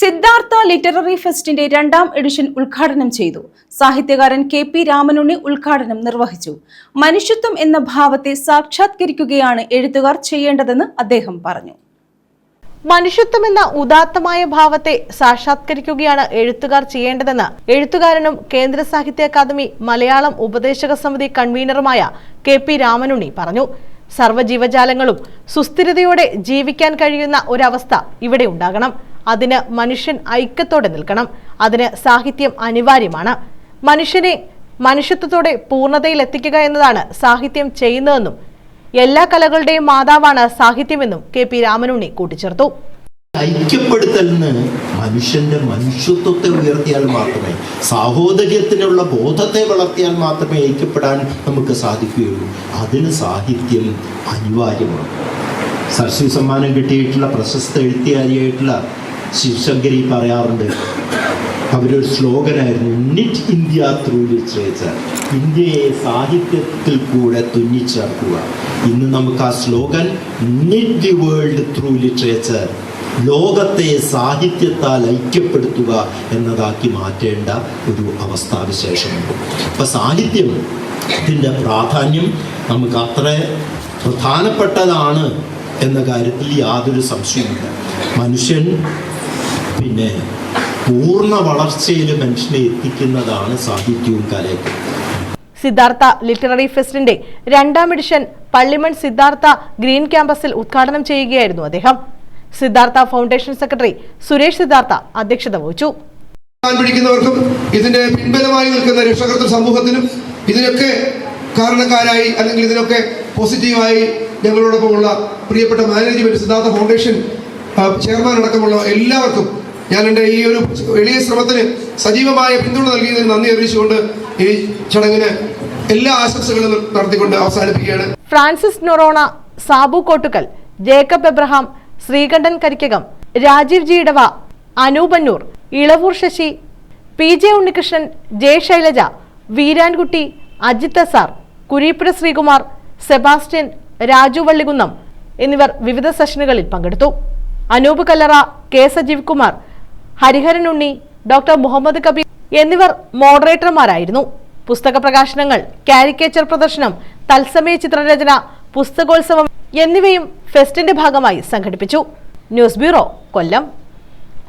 Siddhartha literary ഫെസ്റ്റിന്റെ രണ്ടാം edition ഉദ്ഘാടനം ചെയ്തു. സാഹിത്യകാരൻ കെ പി രാമനുണ്ണി ഉദ്ഘാടനം നിർവഹിച്ചു. മനുഷ്യത്വം എന്ന ഭാവത്തെ സാക്ഷാത്കരിക്കുകയാണ് എഴുത്തുകാർ ചെയ്യേണ്ടതെന്ന് അദ്ദേഹം പറഞ്ഞു. മനുഷ്യത്വം എന്ന ഉദാത്തമായ ഭാവത്തെ സാക്ഷാത്കരിക്കുകയാണ് എഴുത്തുകാർ ചെയ്യേണ്ടതെന്ന് എഴുത്തുകാരനും കേന്ദ്ര സാഹിത്യ അക്കാദമി മലയാളം ഉപദേശക സമിതി കൺവീനറുമായ കെ പി രാമനുണ്ണി പറഞ്ഞു. സർവജീവജാലങ്ങളും സുസ്ഥിരതയോടെ ജീവിക്കാൻ കഴിയുന്ന ഒരവസ്ഥ ഇവിടെ ഉണ്ടാകണം. അതിന് മനുഷ്യൻ ഐക്യത്തോടെ നിൽക്കണം. അതിന് സാഹിത്യം അനിവാര്യമാണ്. മനുഷ്യനെ മനുഷ്യത്വത്തോടെ പൂർണതയിൽ എത്തിക്കുക എന്നതാണ് സാഹിത്യം ചെയ്യുന്നതെന്നും എല്ലാ കലകളുടെയും മാതാവാണ് സാഹിത്യമെന്നും കെ പി രാമനുണ്ണി കൂട്ടിച്ചേർത്തു. ഐക്യപ്പെടുത്തലിന് മനുഷ്യന്റെ മനുഷ്യത്വത്തെ ഉയർത്തിയാൽ മാത്രമേ സാഹോദര്യത്തിനുള്ള ബോധത്തെ വളർത്തിയാൽ മാത്രമേ ഐക്യപ്പെടാൻ നമുക്ക് സാധിക്കുകയുള്ളൂ. അതിന് സാഹിത്യം അനിവാര്യമാണ്. സരസ്വതി സമ്മാനം കിട്ടിയിട്ടുള്ള പ്രശസ്ത എഴുത്തുകാരിയായിട്ടുള്ള ശിവശങ്കരി പറയാറുണ്ട്. അവരൊരു സ്ലോഗനായിരുന്നു നിറ്റ് ഇന്ത്യ ത്രൂ ലിറ്ററേച്ചർ ഇന്ത്യയെ സാഹിത്യത്തിൽ കൂടെ തുന്നിച്ചേർക്കുക. ഇന്ന് നമുക്ക് ആ slogan knit the world through literature ലോകത്തെ സാഹിത്യത്താൽ ഐക്യപ്പെടുത്തുക എന്നതാക്കി മാറ്റേണ്ട ഒരു അവസ്ഥാവിശേഷമുണ്ട്. അപ്പം സാഹിത്യം ഇതിന്റെ പ്രാധാന്യം നമുക്ക് അത്ര പ്രധാനപ്പെട്ടതാണ് എന്ന കാര്യത്തിൽ യാതൊരു സംശയമില്ല മനുഷ്യൻ പിന്നെ പൂർണ വളർച്ചയിൽ മനുഷ്യനെ എത്തിക്കുന്നതാണ് സാഹിത്യവും കലയൊക്കെ. സിദ്ധാർത്ഥ ലിറ്റററി ഫെസ്റ്റിന്റെ രണ്ടാം എഡിഷൻ പള്ളിമൺ സിദ്ധാർത്ഥ ഗ്രീൻ ക്യാമ്പസിൽ ഉദ്ഘാടനം ചെയ്യുകയായിരുന്നു അദ്ദേഹം. സിദ്ധാർത്ഥ ഫൗണ്ടേഷൻ സെക്രട്ടറി സുരേഷ് സിദ്ധാർത്ഥ അധ്യക്ഷത വഹിച്ചു. പിടിക്കുന്നവർക്കും ഇതിന്റെ പിൻബലമായി നിൽക്കുന്ന രക്ഷകർത്തൃ സമൂഹത്തിനും ഇതിനൊക്കെ കാരണക്കാരായി അല്ലെങ്കിൽ ഇതിനൊക്കെ പോസിറ്റീവായി ഞങ്ങളോടൊപ്പമുള്ള പ്രിയപ്പെട്ട മാനേജ്മെന്റ് സിദ്ധാർത്ഥ ഫൗണ്ടേഷൻ ചെയർമാൻ അടക്കമുള്ള എല്ലാവർക്കും ഞാൻ എന്റെ ഈ ഒരു എളിയ ശ്രമത്തിന് സജീവമായ പിന്തുണ നൽകിയതിന് നന്ദി അറിയിച്ചുകൊണ്ട് ഈ ചടങ്ങിന് എല്ലാ ആശംസകളും നടത്തിക്കൊണ്ട് അവസാനിപ്പിക്കുകയാണ്. ഫ്രാൻസിസ് നൊറോണ സാബു കോട്ടുകൽ ജേക്കബ് എബ്രഹാം ശ്രീകണ്ഠൻ കരിക്കകം രാജീവ് ജി ഇടവ അനൂപന്നൂർ Elavoor Sasi P J Unnikrishnan J Shailaja Veerankutty Ajitha sir Kureeppuzha Sreekumar Sebastian Raju Vallikunnam എന്നിവർ വിവിധ സെഷനുകളിൽ പങ്കെടുത്തു. അനൂപ് കല്ലറ കെ സജീവ് കുമാർ ഹരിഹരൻ ഉണ്ണി ഡോക്ടർ മുഹമ്മദ് കബീർ എന്നിവർ മോഡറേറ്റർമാരായിരുന്നു. പുസ്തക പ്രകാശനങ്ങൾ കാരിക്കേച്ചർ പ്രദർശനം തത്സമയ ചിത്രരചന പുസ്തകോത്സവം എന്നിവയും ഫെസ്റ്റിന്റെ ഭാഗമായി സംഘടിപ്പിച്ചു. News bureau Kollam.